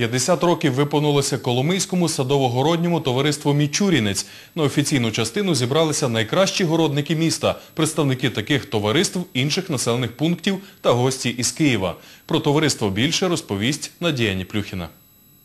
50 років виповнилося Коломийському садово-городньому товариству «Мічурінець». На офіційну частину зібралися найкращі городники міста, представники таких товариств інших населених пунктів та гості із Києва. Про товариство більше розповість Надія Ніплюхіна.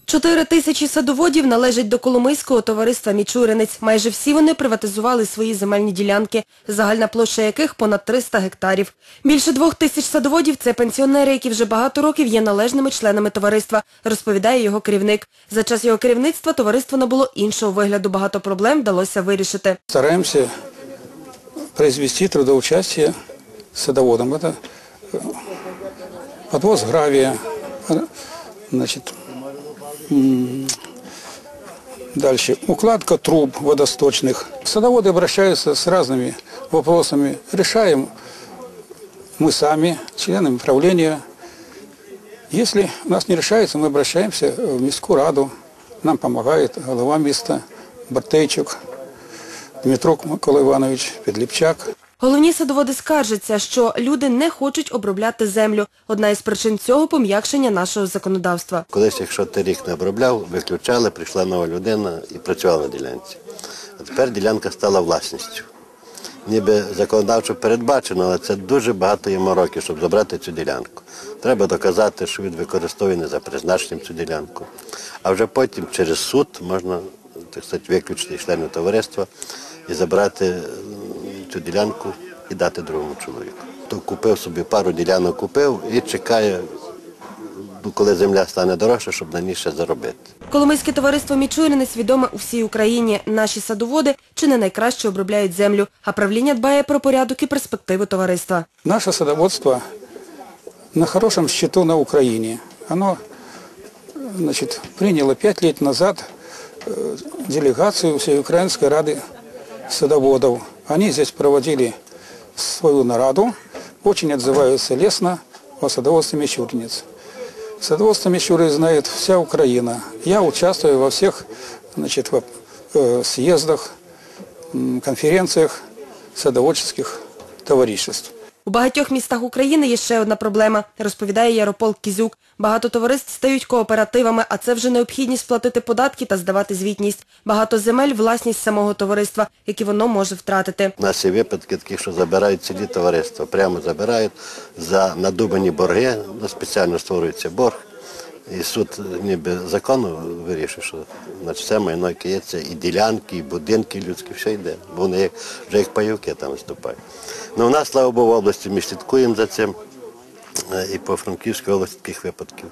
Чотири тисячі садоводів належать до Коломийського товариства «Мічуринець». Майже всі вони приватизували свої земельні ділянки, загальна площа яких понад 300 гектарів. Більше двох тисяч садоводів – це пенсіонери, які вже багато років є належними членами товариства, розповідає його керівник. За час його керівництва товариство набуло іншого вигляду. Багато проблем вдалося вирішити. Стараемся произвести трудоучастие садоводам. Это э, подвоз гравия, э, значит, м, дальше укладка труб водосточных. Садоводы обращаются с разными вопросами. Решаем мы сами, членами правления. Если у нас не решается, мы обращаемся в Мирскую Раду. Нам помогает голова места Бартейчук, Дмитро Микола Іванович Підліпчак. Головні садоводи скаржаться, що люди не хочуть обробляти землю. Одна із причин цього – пом'якшення нашого законодавства. Колись, якщо ти рік не обробляв, виключали, прийшла нова людина і працювала на ділянці. А тепер ділянка стала власністю. Ніби законодавчо передбачено, але це дуже багато йому років, щоб забрати цю ділянку. Треба доказати, що він використовує не за призначенням цю ділянку. А вже потім через суд можна так сказати, виключити членів товариства і забрати м, ділянку і дати другому чоловіку. То купив собі пару ділянок, купив і чекає, коли земля стане дорожча, щоб на ній ще заробити. Коломийське товариство «Мічуринець» відоме у всій Україні. Наші садоводи чи не найкраще обробляють землю, а правління дбає про порядок і перспективи товариства. Наше садоводство на хорошем счету на Украине. Оно значит, приняло пять лет назад э, делегацию Всей Украинской Рады садоводов. Они здесь проводили свою нараду, очень отзываются лестно о садоводстве Мичуринец. Садоводство Мичуры знает вся Украина. Я участвую во всех значит, во- э, съездах, конференциях садоводческих товариществ. У багатьох містах України є ще одна проблема, розповідає Яропол Кізюк. Багато товариств стають кооперативами, а це вже необхідність платити податки та здавати звітність. Багато земель – власність самого товариства, які воно може втратити. У нас є випадки такі, що забирають цілі товариства, прямо забирають за надумані борги, спеціально створюється борг. І суд ніби закону вирішив, що значить, все майно, яке є, це і ділянки, і будинки людські, все йде. Бо вони як, вже як паюки там виступають. Ну, у нас, слава Богу, в області ми слідкуємо за цим. Е, І по Франківській області таких випадків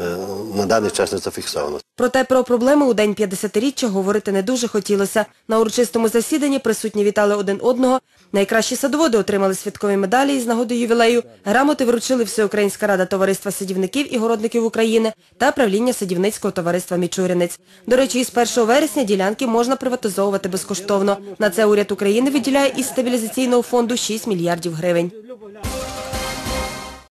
е, на даний час не зафіксовано. Проте про проблеми у день 50-річчя говорити не дуже хотілося. На урочистому засіданні присутні вітали один одного. Найкращі садоводи отримали святкові медалі із нагоди ювілею. Грамоти вручили Всеукраїнська рада товариства садівників і городників України та правління садівницького товариства «Мічуринець». До речі, із 1 вересня ділянки можна приватизовувати безкоштовно. На це уряд України виділяє із стабілізаційного фонду 6 мільярдів гривень.